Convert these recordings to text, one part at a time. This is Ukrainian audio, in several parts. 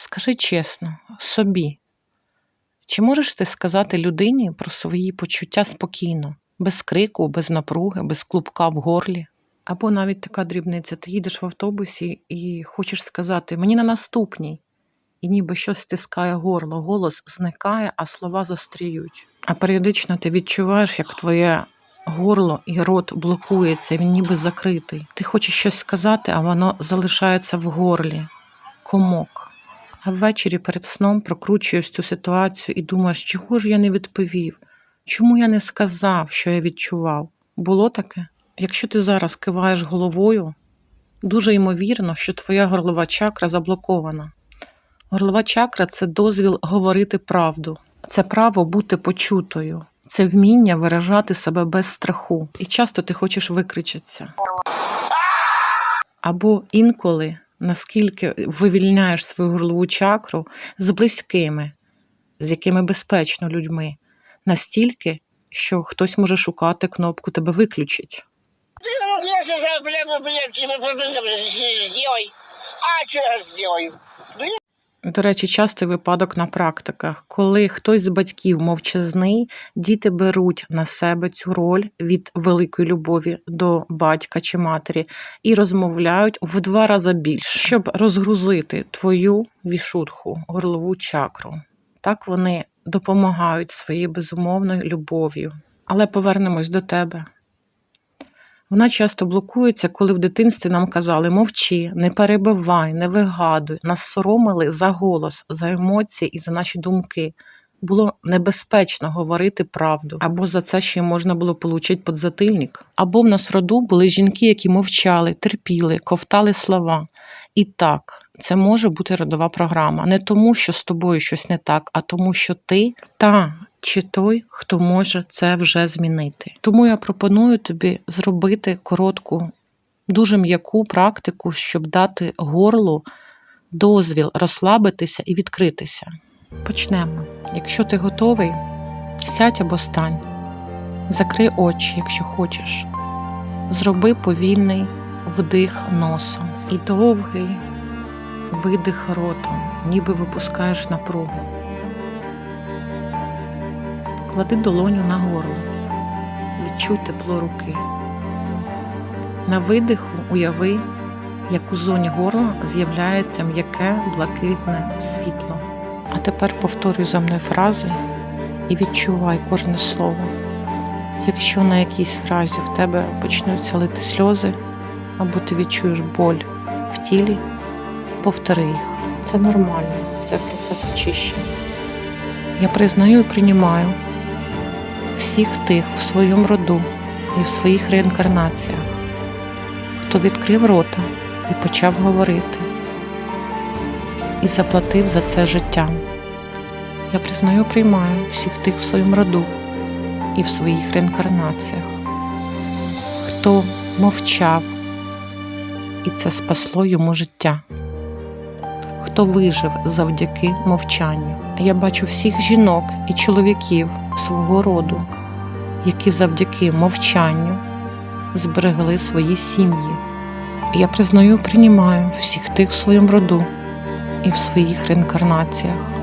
Скажи чесно, собі, чи можеш ти сказати людині про свої почуття спокійно, без крику, без напруги, без клубка в горлі? Або навіть така дрібниця: ти їдеш в автобусі і хочеш сказати мені на наступній, і ніби щось стискає горло, голос зникає, а слова застріють. А періодично ти відчуваєш, як твоє горло і рот блокується, він ніби закритий. Ти хочеш щось сказати, а воно залишається в горлі, комок. А ввечері перед сном прокручуєш цю ситуацію і думаєш, чого ж я не відповів? Чому я не сказав, що я відчував? Було таке? Якщо ти зараз киваєш головою, дуже ймовірно, що твоя горлова чакра заблокована. Горлова чакра це дозвіл говорити правду, це право бути почутою, це вміння виражати себе без страху. І часто ти хочеш викричатися. Або інколи, наскільки вивільняєш свою горлову чакру з близькими, з якими безпечно людьми, настільки, що хтось може шукати кнопку тебе виключить. Ну. А чого? Да я До речі, частий випадок на практиках, коли хтось з батьків мовчазний, діти беруть на себе цю роль від великої любові до батька чи матері і розмовляють в два рази більше, щоб розгрузити твою вішутху, горлову чакру. Так вони допомагають своєю безумовною любов'ю. Але повернемось до тебе. Вона часто блокується, коли в дитинстві нам казали мовчи, не перебивай, не вигадуй. Нас соромили за голос, за емоції і за наші думки. Було небезпечно говорити правду, або за це ще можна було отримати подзатильник. Або в нас роду були жінки, які мовчали, терпіли, ковтали слова. І так, це може бути родова програма. Не тому, що з тобою щось не так, а тому, що ти та чи той, хто може це вже змінити. Тому я пропоную тобі зробити коротку, дуже м'яку практику, щоб дати горлу дозвіл розслабитися і відкритися. Почнемо. Якщо ти готовий, сядь або стань, закрий очі, якщо хочеш. Зроби повільний вдих носом і довгий видих ротом, ніби випускаєш напругу. Поклади долоню на горло, відчуй тепло руки. На видиху уяви, як у зоні горла з'являється м'яке блакитне світло. Тепер повторюй за мною фрази і відчувай кожне слово. Якщо на якійсь фразі в тебе почнуться лити сльози, або ти відчуєш боль в тілі, повтори їх. Це нормально, це процес очищення. Я признаю і приймаю всіх тих в своєму роду і в своїх реінкарнаціях, хто відкрив рота і почав говорити, і заплатив за це життям. Я признаю, приймаю всіх тих в своєму роду і в своїх реінкарнаціях, хто мовчав, і це спасло йому життя, хто вижив завдяки мовчанню. Я бачу всіх жінок і чоловіків свого роду, які завдяки мовчанню зберегли свої сім'ї. Я признаю, приймаю всіх тих в своєму роду і в своїх реінкарнаціях,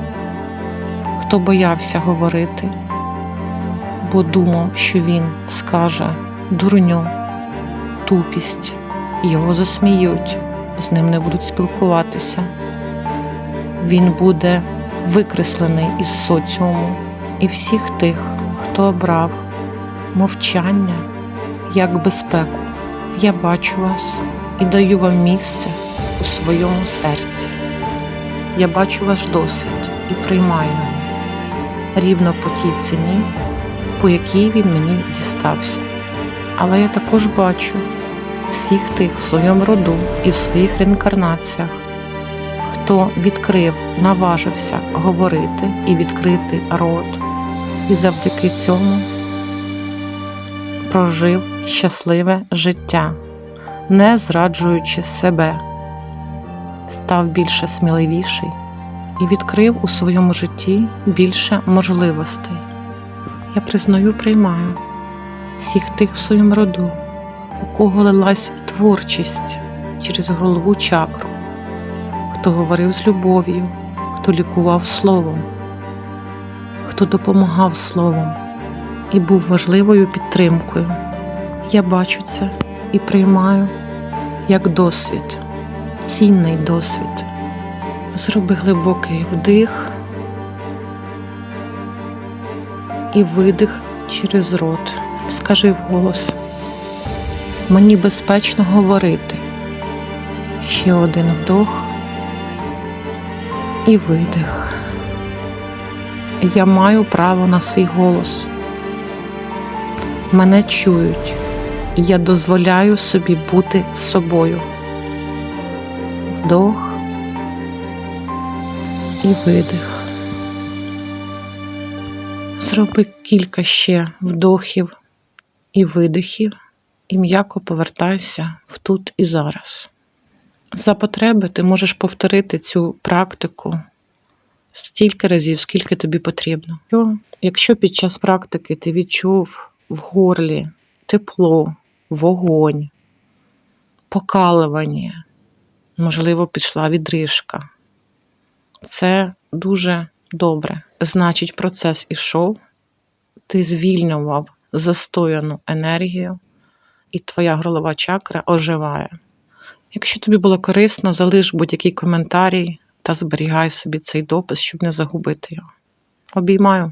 хто боявся говорити, бо думав, що він скаже дурню, тупість, його засміють, з ним не будуть спілкуватися. Він буде викреслений із соціуму і всіх тих, хто обрав мовчання як безпеку. Я бачу вас і даю вам місце у своєму серці. Я бачу ваш досвід і приймаю рівно по тій ціні, по якій він мені дістався. Але я також бачу всіх тих в своєму роду і в своїх реінкарнаціях, хто відкрив, наважився говорити і відкрити рот, і завдяки цьому прожив щасливе життя, не зраджуючи себе, став більше сміливіший і відкрив у своєму житті більше можливостей. Я признаю, приймаю всіх тих в своєму роду, у кого лилась творчість через голову чакру, хто говорив з любов'ю, хто лікував словом, хто допомагав словом і був важливою підтримкою. Я бачу це і приймаю як досвід, цінний досвід. Зроби глибокий вдих і видих через рот. Скажи вголос. Мені безпечно говорити. Ще один вдох і видих. Я маю право на свій голос. Мене чують, я дозволяю собі бути собою. Вдох і видих. Зроби кілька ще вдохів і видихів, і м'яко повертайся в тут і зараз. За потреби ти можеш повторити цю практику стільки разів, скільки тобі потрібно. Якщо під час практики ти відчув в горлі тепло, вогонь, покалування, можливо, пішла відрижка, це дуже добре. Значить, процес ішов, ти звільнював застояну енергію, і твоя горлова чакра оживає. Якщо тобі було корисно, залиш будь-який коментарій та зберігай собі цей допис, щоб не загубити його. Обіймаю.